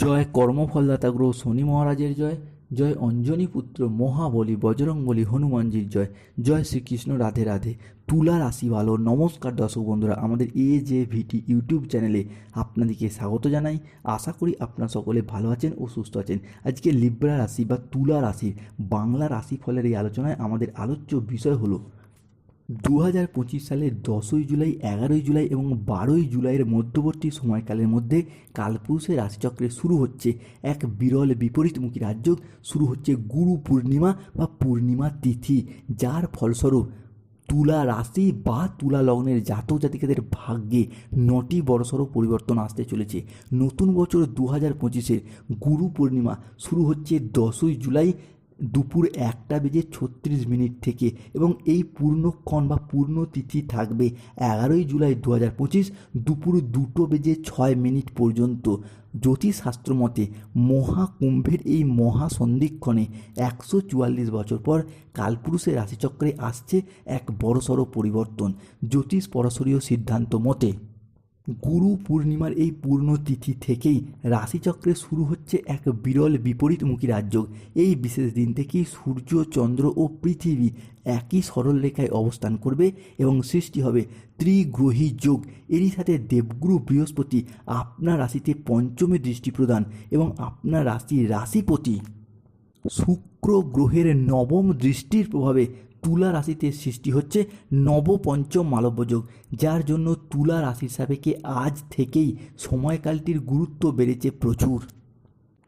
জয় কর্মফলদাতা গ্রহ শনি মহারাজের জয় জয় অঞ্জনী পুত্র মহাবলী বজরংবলী হনুমানজির জয় জয় শ্রীকৃষ্ণ রাধে রাধে। তুলা রাশি ভালো। নমস্কার দর্শক বন্ধুরা, আমাদের এ জে ভিটি ইউটিউব চ্যানেলে আপনাদেরকে স্বাগত জানাই। আশা করি আপনারা সকলে ভালো আছেন ও সুস্থ আছেন। আজকে লিব্রা রাশি বা তুলা রাশির বাংলা রাশিফলের এই আলোচনায় আমাদের আলোচ্য বিষয় হলো দু হাজার পঁচিশ সালের দশই জুলাই, এগারোই জুলাই এবং বারোই জুলাইয়ের মধ্যবর্তী সময়কালের মধ্যে কালপুরুষের রাশিচক্রে শুরু হচ্ছে এক বিরল বিপরীতমুখী রাজ্য। শুরু হচ্ছে গুরু পূর্ণিমা বা পূর্ণিমা তিথি, যার ফলস্বরূপ তুলা রাশি বা তুলা লগ্নের জাতক জাতিকাদের ভাগ্যে নটি বড়সড় পরিবর্তন আসতে চলেছে। নতুন বছর দু হাজার পঁচিশের গুরু পূর্ণিমা শুরু হচ্ছে দশই জুলাই দুপুর একটা বেজে ছত্রিশ মিনিট থেকে এবং এই পূর্ণক্ষণ বা পূর্ণ তিথি থাকবে এগারোই জুলাই দু হাজার পঁচিশ দুপুর দুটো বেজে ছয় মিনিট পর্যন্ত। জ্যোতিষশাস্ত্র মতে মহাকুম্ভের এই মহাসন্ধিক্ষণে একশো চুয়াল্লিশ বছর পর কালপুরুষের রাশিচক্রে আসছে এক বড়সড় পরিবর্তন। জ্যোতিষ পরাশরীয় সিদ্ধান্ত মতে গুরু পূর্ণিমার এই পূর্ণ তিথি থেকেই রাশিচক্রে শুরু হচ্ছে এক বিরল বিপরীতমুখী রাজযোগ। এই বিশেষ দিন থেকেই সূর্য, চন্দ্র ও পৃথিবী একই সরল রেখায় অবস্থান করবে এবং সৃষ্টি হবে ত্রিগ্রহী যোগ? এরই সাথে দেবগুরু বৃহস্পতি আপনার রাশিতে পঞ্চমে দৃষ্টি প্রদান এবং আপনার রাশি রাশিপতি শুক্র গ্রহের নবম দৃষ্টির প্রভাবে তুলা রাশিতে সৃষ্টি হচ্ছে নবপঞ্চম মালব্যযোগ যার জন্য তুলা রাশির সাপেক্ষে আজ থেকেই সময়কালটির গুরুত্ব বেড়েছে প্রচুর।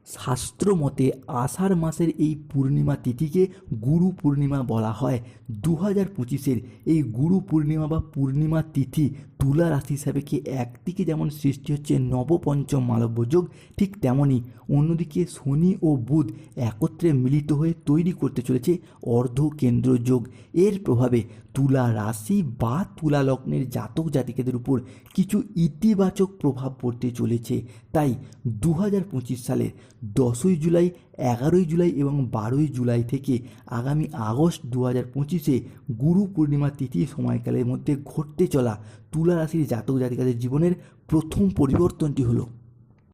শাস্ত্র মতে আষাঢ় মাসের এই পূর্ণিমা তিথিকে গুরু পূর্ণিমা বলা হয়। দু হাজার পঁচিশের এই গুরু পূর্ণিমা বা পূর্ণিমা তিথি তুলা রাশি হিসাবে কি একদিকে যেমন সৃষ্টি হচ্ছে নবপঞ্চম মালব্য যোগ ঠিক তেমনই অন্যদিকে শনি ও বুধ একত্রে মিলিত হয়ে তৈরি করতে চলেছে অর্ধ কেন্দ্র যোগ। এর প্রভাবে তুলা রাশি বা তুলা লগ্নের জাতক জাতিকাদের উপর কিছু ইতিবাচক প্রভাব পড়তে চলেছে। তাই দু হাজার পঁচিশ সালের দশই জুলাই এগারোই জুলাই এবং বারোই জুলাই থেকে আগামী আগস্ট দু হাজার পঁচিশে গুরু পূর্ণিমা তিথি সময়কালের মধ্যে ঘটতে চলা তুলা রাশির জাতক জাতিকাদের জীবনের প্রথম পরিবর্তনটি হলো।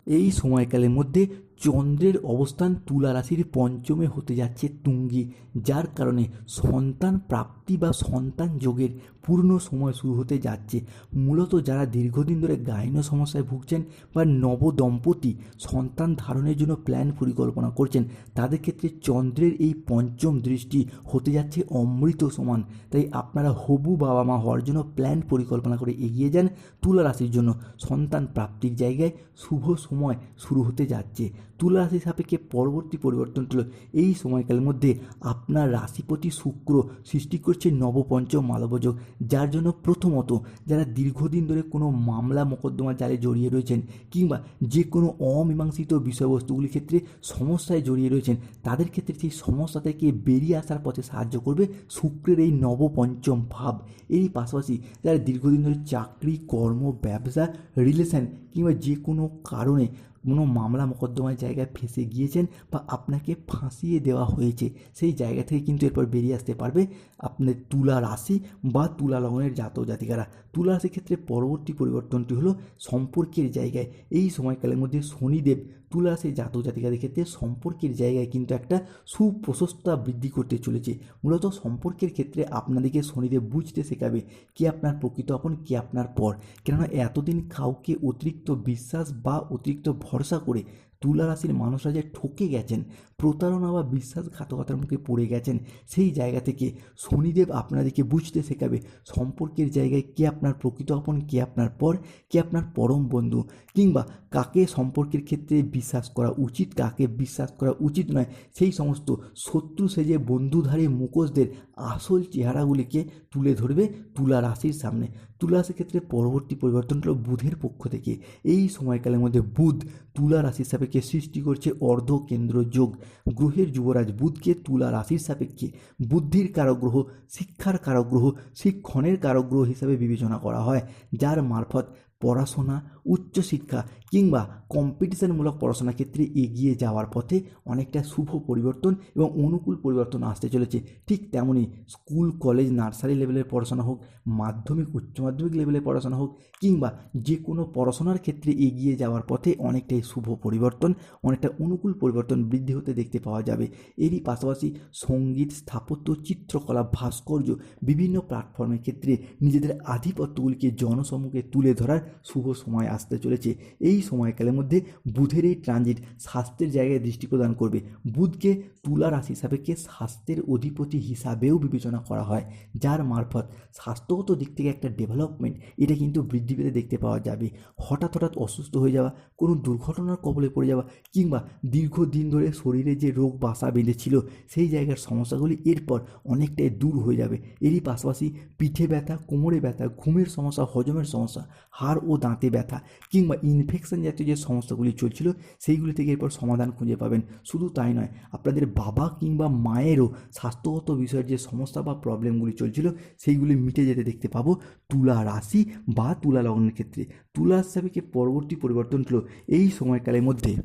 এই সময়কালের মধ্যে চন্দ্রের অবস্থান তুলা রাশির পঞ্চমে হতে যাচ্ছে তুঙ্গি, যার কারণে সন্তান প্রাপ্তি বা সন্তান যোগের পূর্ণ সময় শুরু হতে যাচ্ছে। মূলত যারা দীর্ঘদিন ধরে গাইন সমস্যায় ভুগছেন বা নব দম্পতি সন্তান ধারণের জন্য প্ল্যান পরিকল্পনা করছেন, তাদের ক্ষেত্রে চন্দ্রের এই পঞ্চম দৃষ্টি হতে যাচ্ছে অমৃত সমান। তাই আপনারা হবু বাবা মা হওয়ার জন্য প্ল্যান পরিকল্পনা করে এগিয়ে যান তুলা রাশির জন্য। সন্তান প্রাপ্তির জায়গায় শুভ সময় শুরু হতে যাচ্ছে। তুলা রাশি সাপেক্ষে পরবর্তী পরিবর্তনটি হলো এই সময়কালের মধ্যে আপনার রাশিপতি শুক্র সৃষ্টি করছে নবপঞ্চম মালবযোগ যার জন্য প্রথমত যারা দীর্ঘদিন ধরে কোনো মামলা মোকদ্দমা জালে জড়িয়ে রয়েছেন কিংবা যে কোনো অমীমাংসিত বিষয়বস্তুগুলির ক্ষেত্রে সমস্যায় জড়িয়ে রয়েছেন, তাদের ক্ষেত্রে সেই সমস্যা থেকে বেরিয়ে আসার পথে সাহায্য করবে শুক্রের এই নবপঞ্চম ভাব। এরই পাশাপাশি যারা দীর্ঘদিন ধরে চাকরি, কর্ম, ব্যবসা রিলেশন কিংবা যে কোনো কারণে কোনো মামলা মোকদ্দমার জায়গায় ফেঁসে গিয়েছেন বা আপনাকে ফাঁসিয়ে দেওয়া হয়েছে, সেই জায়গা থেকে কিন্তু এরপর বেরিয়ে আসতে পারবে আপনার তুলা রাশি বা তুলা লগ্নের জাত জাতিকারা। তুলা রাশির ক্ষেত্রে পরবর্তী পরিবর্তনটি হলো সম্পর্কের জায়গায়। এই সময়কালের মধ্যে শনিদেব তুলা রাশির জাতক জাতিকাদের ক্ষেত্রে সম্পর্কের জায়গায় কিন্তু একটা সুপ্রশস্ততা বৃদ্ধি করতে চলেছে। মূলত সম্পর্কের ক্ষেত্রে আপনাদেরকে শনিদেব বুঝতে শেখাবে কে আপনার প্রকৃত আপন, কে আপনার পর। কেননা এতদিন কাউকে অতিরিক্ত বিশ্বাস বা অতিরিক্ত ভরসা করে তুলা রাশির মানুষরা যে ঠকে গেছেন, প্রতারণা বা বিশ্বাসঘাতকতার মুখে পড়ে গেছেন, সেই জায়গা থেকে শনিদেব আপনাদেরকে বুঝতে শেখাবে, সম্পর্কের জায়গায় কে আপনার প্রকৃত আপন, কে আপনার পর, কে আপনার পরম বন্ধু, কিংবা কাকে সম্পর্কের ক্ষেত্রে বিশ্বাস করা উচিত, কাকে বিশ্বাস করা উচিত নয়, সেই সমস্ত শত্রু সেজে বন্ধুধারী মুখোশদের আসল চেহারাগুলিকে তুলে ধরবে তুলা রাশির সামনে। তুলা ক্ষেত্রে পরবর্তী পরিবর্তন হলো বুধের পক্ষ থেকে। এই সময়কালের মধ্যে বুধ তুলা রাশির সাপেক্ষে সৃষ্টি করছে অর্ধ কেন্দ্র যোগ। গ্রহের যুবরাজ বুধকে তুলা রাশির সাপেক্ষে বুদ্ধির কারগ্রহ, শিক্ষার কারগ্রহ, শিক্ষণের কারগ্রহ হিসাবে বিবেচনা করা হয়, যার মারফত পড়াশোনা উচ্চশিক্ষা কিংবা কম্পিটিশনমূলক পড়াশোনার ক্ষেত্রে এগিয়ে যাওয়ার পথে অনেকটা শুভ পরিবর্তন এবং অনুকূল পরিবর্তন আসতে চলেছে। ঠিক তেমনই স্কুল, কলেজ, নার্সারি লেভেলের পড়াশোনা হোক, মাধ্যমিক, উচ্চ মাধ্যমিক লেভেলের পড়াশোনা হোক কিংবা যে কোনো পড়াশোনার ক্ষেত্রে এগিয়ে যাওয়ার পথে অনেকটাই শুভ পরিবর্তন, অনেকটা অনুকূল পরিবর্তন বৃদ্ধি হতে দেখতে পাওয়া যাবে। এরই পাশাপাশি সংগীত, স্থাপত্য, চিত্রকলা, ভাস্কর্য বিভিন্ন প্ল্যাটফর্মের ক্ষেত্রে নিজেদের আধিপত্যগুলিকে জনসম্মুখে তুলে ধরার শুভ সময় আসতে চলেছে। এই সময়কালের মধ্যে বুধের এই ট্রানজিট স্বাস্থ্যের জায়গায় দৃষ্টি প্রদান করবে। বুধকে তুলা রাশি সাপেক্ষে স্বাস্থ্যের অধিপতি হিসাবেও বিবেচনা করা হয়, যার মারফত স্বাস্থ্যগত দিক থেকে একটা ডেভেলপমেন্ট এটা কিন্তু বৃদ্ধি পেতে দেখতে পাওয়া যাবে। হঠাৎ হঠাৎ অসুস্থ হয়ে যাওয়া, কোনো দুর্ঘটনার কবলে পড়ে যাওয়া কিংবা দীর্ঘদিন ধরে শরীরে যে রোগ বাসা বেঁধেছিল, সেই জায়গার সমস্যাগুলি এরপর অনেকটাই দূর হয়ে যাবে। এরই পাশাপাশি পিঠে ব্যথা, কোমরে ব্যথা, ঘুমের সমস্যা, হজমের সমস্যা, হাড় ও দাঁতে ব্যথা কিংবা ইনফেকশন জাতীয় যে সমস্যাগুলি চলছিল, সেইগুলি থেকে এরপর সমাধান খুঁজে পাবেন। শুধু তাই নয়, আপনাদের বাবা কিংবা মায়েরও স্বাস্থ্যগত বিষয়ের যে সমস্যা বা প্রবলেমগুলি চলছিল, সেইগুলি মিটে যেতে দেখতে পাবো তুলা রাশি বা তুলা লগ্নের ক্ষেত্রে। তুলা হিসাবে পরবর্তী পরিবর্তন হলো? এই সময়কালের মধ্যে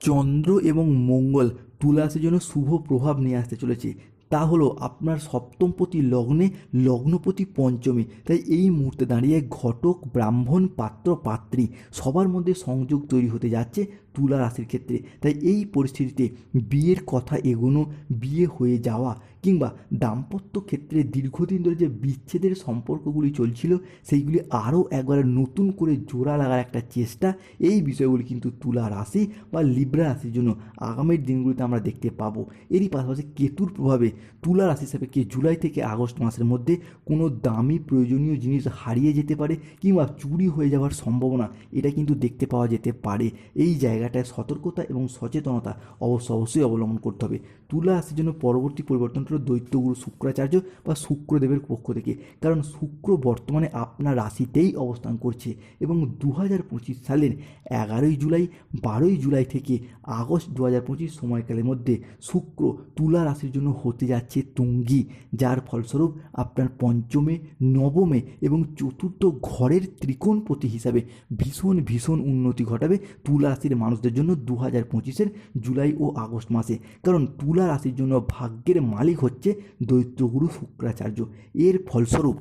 চন্দ্র এবং মঙ্গল তুলা রাশির জন্য শুভ প্রভাব নিয়ে আসতে চলেছে। তা হলো আপনার সপ্তমপতি লগ্নে লগ্নপতি পঞ্চমী। তাই এই মুহূর্তে দাঁড়িয়ে ঘটক, ব্রাহ্মণ, পাত্র, পাত্রী সবার মধ্যে সংযোগ তৈরি হতে যাচ্ছে। তুলা রাশির ক্ষেত্রে। তাই এই পরিস্থিতিতে বিয়ের কথা এগোনো, বিয়ে হয়ে যাওয়া কিংবা দাম্পত্য ক্ষেত্রে দীর্ঘদিন ধরে যে বিচ্ছেদের সম্পর্কগুলি চলছিল, সেইগুলি আরও একবার নতুন করে জোড়া লাগার একটা চেষ্টা, এই বিষয়গুলি কিন্তু তুলা রাশি বা লিব্রা রাশির জন্য আগামীর দিনগুলিতে আমরা দেখতে পাবো। এরই পাশাপাশি কেতুর প্রভাবে তুলা রাশি সাপেক্ষে জুলাই থেকে আগস্ট মাসের মধ্যে কোনো দামি প্রয়োজনীয় জিনিস হারিয়ে যেতে পারে কিংবা চুরি হয়ে যাওয়ার সম্ভাবনা, এটা কিন্তু দেখতে পাওয়া যেতে পারে। এই জায়গাটায় সতর্কতা এবং সচেতনতা অবশ্য অবশ্যই অবলম্বন করতে হবে। তুলা রাশির জন্য পরবর্তী পরিবর্তন হলো দৈত্যগুরু শুক্রাচার্য বা শুক্রদেবের পক্ষ থেকে। কারণ শুক্র বর্তমানে আপনার রাশিতেই অবস্থান করছে এবং দু হাজার পঁচিশ সালের এগারোই জুলাই, বারোই জুলাই থেকে আগস্ট দু হাজার পঁচিশ সময়কালের মধ্যে শুক্র তুলা রাশির জন্য হতে যাচ্ছে তুঙ্গি। যার ফলস্বরূপ আপনার পঞ্চমে, নবমে এবং চতুর্থ ঘরের ত্রিকোণপতি হিসাবে ভীষণ ভীষণ উন্নতি ঘটাবে তুলা রাশির মানুষদের জন্য দু হাজার পঁচিশের জুলাই ও আগস্ট মাসে। কারণ তুলা রাশির জন্য ভাগ্যের মালিক হচ্ছে দৈত্যগুরু শুক্রাচার্য। এর ফলস্বরূপ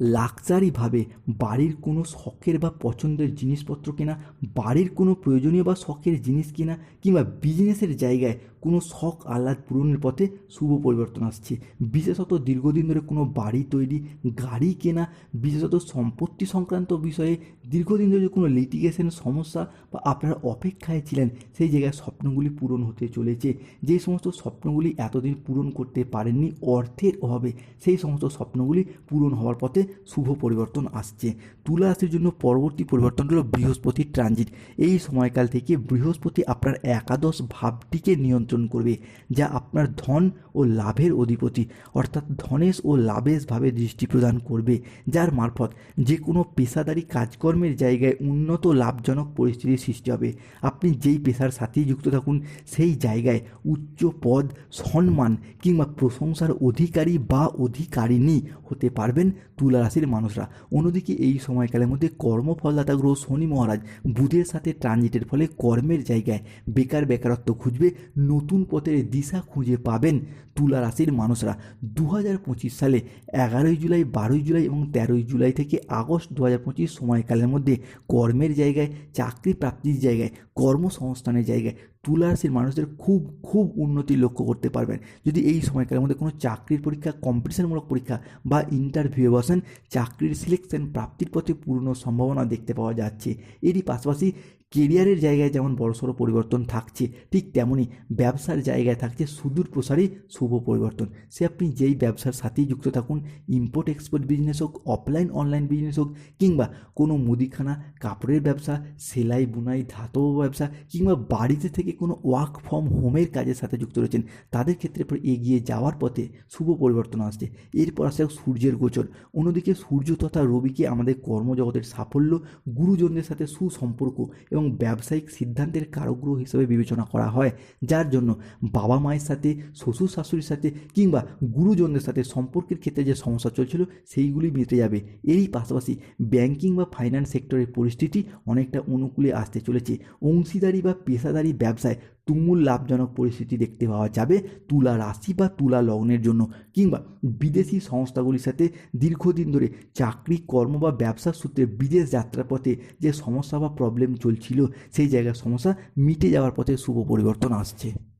লাক্সারিভাবে বাড়ির কোনো শখের বা পছন্দের জিনিসপত্র কেনা, বাড়ির কোনো প্রয়োজনীয় বা শখের জিনিস কেনা কিংবা বিজনেসের জায়গায় কোনো শখ আহ্লাদ পূরণের পথে শুভ পরিবর্তন আসছে। বিশেষত দীর্ঘদিন ধরে কোনো বাড়ি তৈরি, গাড়ি কেনা, বিশেষত সম্পত্তি সংক্রান্ত বিষয়ে দীর্ঘদিন ধরে কোনো লিটিগেশন সমস্যা বা আপনারা অপেক্ষায় ছিলেন, সেই জায়গায় স্বপ্নগুলি পূরণ হতে চলেছে। যে সমস্ত স্বপ্নগুলি এতদিন পূরণ করতে পারেননি, অর্থের অভাবে সেই সমস্ত স্বপ্নগুলি পূরণ হওয়ার পথে শুভ পরিবর্তন আসছে। তুলা রাশির জন্য পরবর্তী পরিবর্তন হলো বৃহস্পতির ট্রানজিট এই সময়কাল থেকে বৃহস্পতি আপনার একাদশ ভাবটিকে নিয়ন্ত্রণ করবে, যা আপনার ধন ও লাভের অধিপতি, অর্থাৎ ধনেশ ও লাভেশ ভাবে দৃষ্টি প্রদান করবে, যার মারফত যে কোনো পেশাদারি কাজকর্মের জায়গায় উন্নত লাভজনক পরিস্থিতির সৃষ্টি হবে। আপনি যেই পেশার সাথেই যুক্ত থাকুন, সেই জায়গায় উচ্চ পদ, সম্মান কিংবা প্রশংসার অধিকারী বা অধিকারিণী হতে পারবেন তুলা রাশির মানুষরা। অন্যদিকে এই সময়কালের মধ্যে কর্মফলদাতা গ্রহ শনি মহারাজ বুধের সাথে ট্রানজিটের ফলে কর্মের জায়গায় বেকার বেকারত্ব খুঁজবে, নতুন পথের দিশা খুঁজে পাবেন তুলা রাশির মানুষরা। দু হাজার পঁচিশ সালে এগারোই জুলাই, বারোই জুলাই এবং তেরোই জুলাই থেকে আগস্ট দু হাজার পঁচিশ সময়কালের মধ্যে কর্মের জায়গায় চাকরি প্রাপ্তির জায়গায়, কর্মসংস্থানের জায়গায় তুলা মানুষদের খুব খুব উন্নতি লক্ষ্য করতে পারবেন। যদি এই সময়কালের মধ্যে কোনো চাকরির পরীক্ষা কম্পিটিশনমূলক পরীক্ষা বা ইন্টারভিউ বসেন, চাকরির সিলেকশন প্রাপ্তির পথে পূর্ণ সম্ভাবনা দেখতে পাওয়া যাচ্ছে। এরই পাশাপাশি কেরিয়ারের জায়গায় যেমন বড়সড় পরিবর্তন থাকছে, ঠিক তেমনই ব্যবসার জায়গায় থাকছে সুদূর প্রসারী শুভ পরিবর্তন। সে আপনি যেই ব্যবসার সাথেই যুক্ত থাকুন ইম্পোর্ট এক্সপোর্ট বিজনেস হোক অফলাইন অনলাইন বিজনেস হোক, কিংবা কোনো মুদিখানা, কাপড়ের ব্যবসা, সেলাই, বুনাই, ধাতব ব্যবসা, কিংবা বাড়িতে থেকে কোনো ওয়ার্ক ফ্রম হোমের কাজের সাথে যুক্ত রয়েছেন, তাদের ক্ষেত্রে এগিয়ে যাওয়ার পথে শুভ পরিবর্তন আসছে। এরপর আসে সূর্যের গোচর। অন্যদিকে সূর্য তথা রবিকে আমাদের কর্মজগতের সাফল্য, গুরুজনদের সাথে সুসম্পর্ক এবং এবং ব্যবসায়িক সিদ্ধান্তের কারগ্রহ হিসেবে বিবেচনা করা হয়, যার জন্য বাবা মায়ের সাথে, শ্বশুর শাশুড়ির সাথে কিংবা গুরুজনদের সাথে সম্পর্কের ক্ষেত্রে যে সমস্যা চলছিল, সেইগুলি মিটে যাবে। এরই পাশাপাশি ব্যাংকিং বা ফাইন্যান্স সেক্টরের পরিস্থিতি অনেকটা অনুকূলে আসতে চলেছে। অংশীদারি বা পেশাদারি ব্যবসায় তুমুল লাভজনক পরিস্থিতি দেখতে পাওয়া যাবে তুলা রাশি বা তুলা লগ্নের জন্য কিংবা বিদেশি সংস্থাগুলির সাথে দীর্ঘদিন ধরে চাকরি, কর্ম বা ব্যবসার সূত্রে বিদেশ যাত্রার পথে যে সমস্যা বা প্রবলেম চলছিল, সেই জায়গার সমস্যা মিটে যাওয়ার পথে শুভ পরিবর্তন আসছে।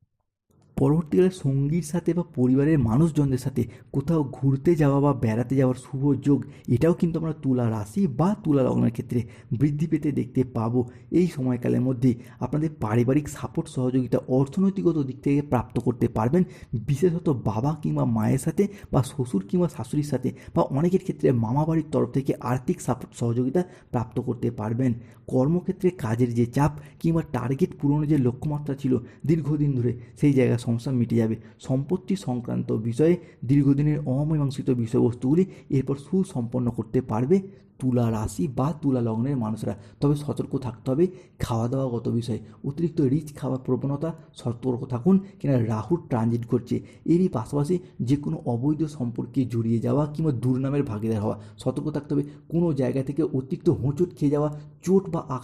পরবর্তীকালে সঙ্গীর সাথে বা পরিবারের মানুষজনদের সাথে কোথাও ঘুরতে যাওয়া বা বেড়াতে যাওয়ার শুভ যোগ এটাও কিন্তু আমরা তুলা রাশি বা তুলা লগ্নের ক্ষেত্রে বৃদ্ধি পেতে দেখতে পাবো। এই সময়কালের মধ্যে আপনাদের পারিবারিক সাপোর্ট, সহযোগিতা অর্থনৈতিকগত দিক থেকে প্রাপ্ত করতে পারবেন। বিশেষত বাবা কিংবা মায়ের সাথে বা শ্বশুর কিংবা শাশুড়ির সাথে বা অনেকের ক্ষেত্রে মামা বাড়ির তরফ থেকে আর্থিক সাপোর্ট, সহযোগিতা প্রাপ্ত করতে পারবেন। কর্মক্ষেত্রে কাজের যে চাপ কিংবা টার্গেট পূরণের যে লক্ষ্যমাত্রা ছিল দীর্ঘদিন ধরে সেই জায়গার সমস্যা মিটে যাবে। সম্পত্তি সংক্রান্ত বিষয়ে দীর্ঘদিনের অমীমাংসিত বিষয়বস্তুগুলি এরপর সুসম্পন্ন করতে পারবে তুলা রাশি বা তুলা লগ্নের মানুষরা। তবে সতর্ক থাকতে হবে খাওয়া দাওয়াগত বিষয়ে। অতিরিক্ত রিচ খাওয়ার প্রবণতা সতর্ক থাকুন কিনা রাহুর ট্রানজিট করছে এরই পাশাপাশি যে কোনো অবৈধ সম্পর্কে জড়িয়ে যাওয়া কিংবা দুর্নামের ভাগিদার হওয়া। সতর্ক থাকতে হবে। কোনো জায়গা থেকে অতিরিক্ত হোঁচট খেয়ে যাওয়া, চোট বা আঘাত